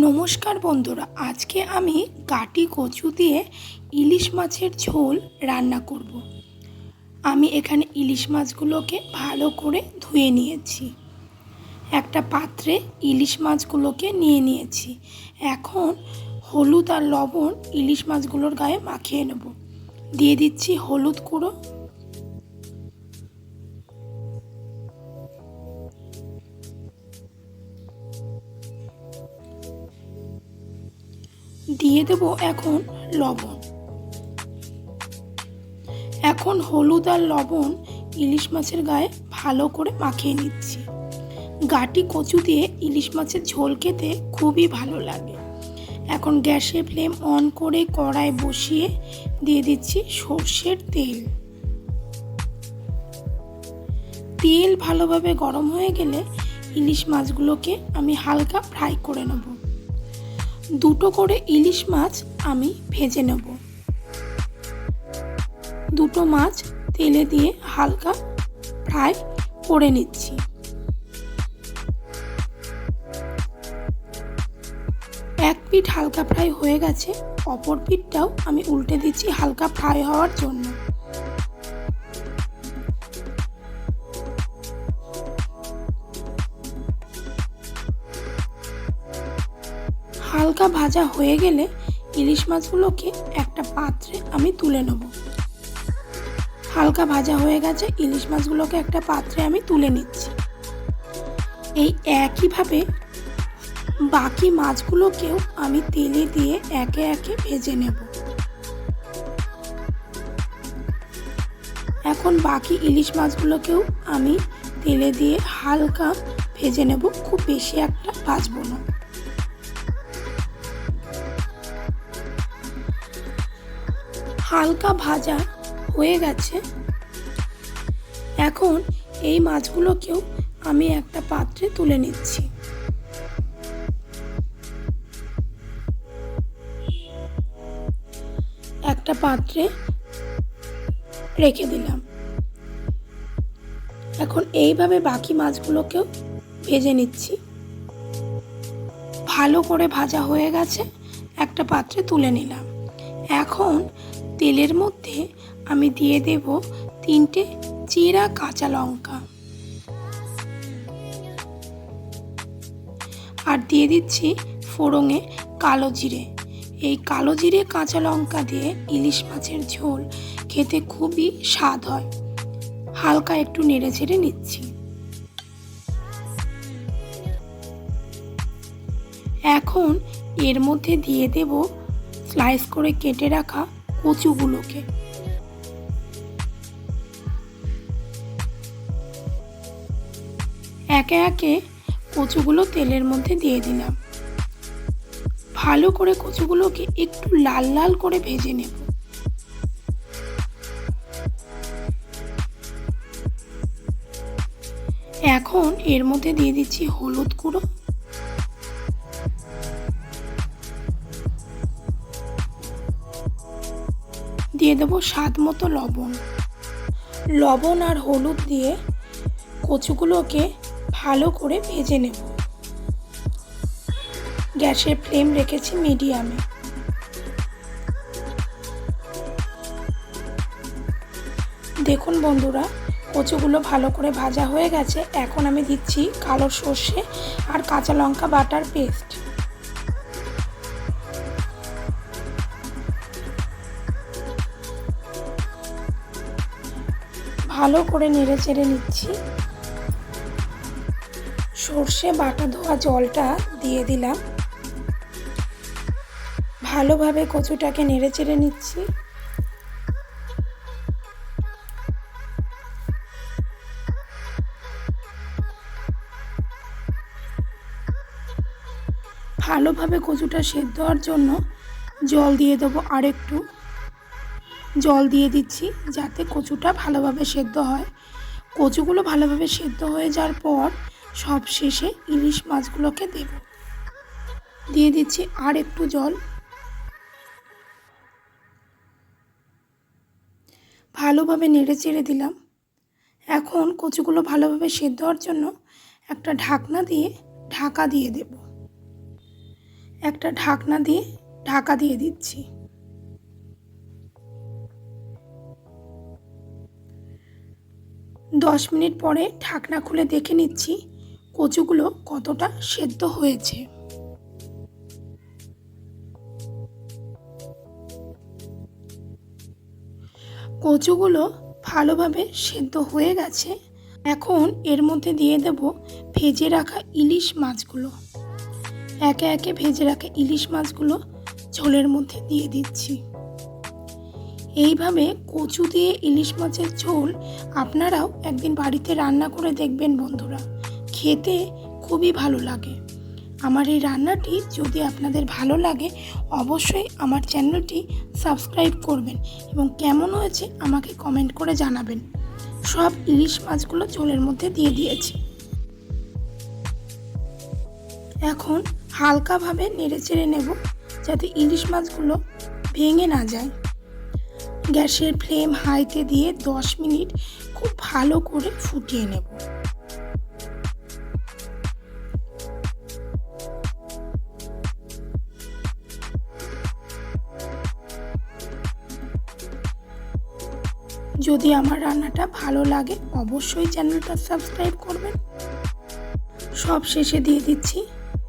নমস্কার বন্ধুরা, আজকে আমি কাটি কচু দিয়ে ইলিশ মাছের ঝোল রান্না করব। আমি এখানে ইলিশ মাছগুলোকে ভালো করে ধুয়ে নিয়েছি। একটা পাত্রে ইলিশ মাছগুলোকে নিয়ে নিয়েছি। এখন হলুদ আর লবণ ইলিশ মাছগুলোর গায়ে মাখিয়ে নেব। দিয়ে দিচ্ছি হলুদ গুঁড়ো দিয়ে দেব এখন লবণ। এখন হলুদ আর লবণ ইলিশ মাছের গায়ে ভালো করে মাখিয়ে নিচ্ছি। গাটি কচু দিয়ে ইলিশ মাছের ঝোল খেতে খুবই ভালো লাগে। এখন গ্যাসে ফ্লেম অন করে কড়াই বসিয়ে দিয়ে দিচ্ছি সর্ষের তেল। তেল ভালোভাবে গরম হয়ে গেলে ইলিশ মাছগুলোকে আমি হালকা ফ্রাই করে নেব। দুটো করে ইলিশ মাছ আমি ভেজে নেব। দুটো মাছ তেলে দিয়ে হালকা ফ্রাই করে নিচ্ছি। এক পিঠ হালকা ফ্রাই হয়ে গেছে, অপর পিঠটাও আমি উল্টে দিচ্ছি হালকা ফ্রাই হওয়ার জন্য। হালকা ভাজা হয়ে গেলে ইলিশ মাছগুলোকে একটা পাত্রে আমি তুলে নেব। হালকা ভাজা হয়ে গেছে, ইলিশ মাছগুলোকে একটা পাত্রে আমি তুলে নিচ্ছি। এই একইভাবে বাকি মাছগুলোকেও আমি তেলে দিয়ে একে একে ভেজে নেব। এখন বাকি ইলিশ মাছগুলোকেও আমি তেলে দিয়ে হালকা ভেজে নেব, খুব বেশি একটা ভাজবো না। হালকা ভাজা হয়ে গেছে। এখন এই মাছগুলোকেও আমি একটা পাত্রে তুলে নিচ্ছি। একটা পাত্রে রেখে দিলাম। এখন এইভাবে বাকি মাছগুলোকেও ভেজে নিচ্ছি। ভালো করে ভাজা হয়ে গেছে, একটা পাত্রে তুলে নিলাম। এখন তেলের মধ্যে আমি দিয়ে দেব তিনটে চিরা কাঁচা লঙ্কা। আর দিয়ে দিচ্ছি ফোড়ঙে কালো জিরে। এই কালো জিরে কাঁচা লঙ্কা দিয়ে ইলিশ মাছের ঝোল খেতে খুবই স্বাদ হয়। হালকা একটু নেড়ে ছেড়ে নিচ্ছি। এখন এর মধ্যে দিয়ে দেব স্লাইস করে কেটে রাখা কচুগুলোকে একে একে কচুগুলো তেলের মধ্যে দিয়ে দিলাম। ভালো করে কচুগুলোকে একটু লাল লাল করে ভেজে নেব। এখন এর মধ্যে দিয়ে দিচ্ছি হলুদ গুঁড়ো। দিয়ে দেবো স্বাদ মতো লবণ। লবণ আর হলুদ দিয়ে কচুগুলোকে ভালো করে ভেজে নেব। গ্যাসের ফ্লেম রেখেছি মিডিয়ামে। দেখুন বন্ধুরা, কচুগুলো ভালো করে ভাজা হয়ে গেছে। এখন আমি দিচ্ছি কালো সর্ষে আর কাঁচা লঙ্কা বাটার পেস্ট। ভালো করে নেড়ে চেড়ে নিচ্ছি। সর্ষে বাটা ধোয়া জলটা দিয়ে দিলাম। ভালোভাবে কচুটাকে নেড়ে চেড়ে নিচ্ছি। ভালোভাবে কচুটা সেদ্ধ হওয়ার জন্য জল দিয়ে দেবো আরেকটু। জল দিয়ে দিচ্ছি যাতে কচুটা ভালোভাবে সেদ্ধ হয়। কচুগুলো ভালোভাবে সেদ্ধ হয়ে যাওয়ার পর সব শেষে ইলিশ মাছগুলোকে দেব। দিয়ে দিচ্ছি আর একটু জল। ভালোভাবে নেড়ে চেড়ে দিলাম। এখন কচুগুলো ভালোভাবে সেদ্ধ হওয়ার জন্য একটা ঢাকনা দিয়ে ঢাকা দিয়ে দেব। একটা ঢাকনা দিয়ে ঢাকা দিয়ে দিচ্ছি। দশ মিনিট পরে ঢাকনা খুলে দেখে নিচ্ছি কচুগুলো কতটা সেদ্ধ হয়েছে। কচুগুলো ভালোভাবে সেদ্ধ হয়ে গেছে। এখন এর মধ্যে দিয়ে দেব ভেজে রাখা ইলিশ মাছগুলো। একে একে ভেজে রাখা ইলিশ মাছগুলো ঝোলের মধ্যে দিয়ে দিচ্ছি। এইভাবে কচু দিয়ে ইলিশ মাছের ঝোল আপনারাও একদিন বাড়িতে রান্না করে দেখবেন বন্ধুরা। খেতে খুবই ভালো লাগে। আমার এই রান্নাটি যদি আপনাদের ভালো লাগে, অবশ্যই আমার চ্যানেলটি সাবস্ক্রাইব করবেন এবং কেমন হয়েছে আমাকে কমেন্ট করে জানাবেন। সব ইলিশ মাছগুলো ঝোলের মধ্যে দিয়ে দিয়েছি। এখন হালকাভাবে নেড়ে চেড়ে নেব যাতে ইলিশ মাছগুলো ভেঙে না যায়। গ্যাসের ফ্লেম হাইতে দিয়ে দশ মিনিট খুব ভালো করে ফুটিয়ে নেব। যদি আমার রান্নাটা ভালো লাগে, অবশ্যই চ্যানেলটা সাবস্ক্রাইব করবেন। সব শেষে দিয়ে দিচ্ছি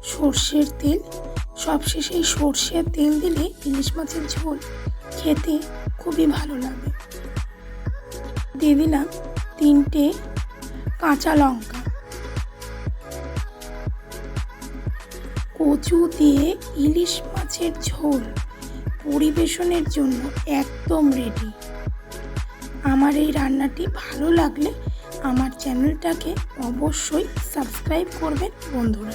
সর্ষের তেল। সব শেষে সর্ষের তেল দিলে ইলিশ মাছের ঝোল খেতে খুবই ভালো লাগে। দিয়ে দিলাম তিনটে কাঁচা লঙ্কা, কচু দিয়ে ইলিশ মাছের ঝোল পরিবেশনের জন্য একদম রেডি আমার এই রান্নাটি ভালো লাগলে আমার চ্যানেলটাকে অবশ্যই সাবস্ক্রাইব করবেন বন্ধুরা।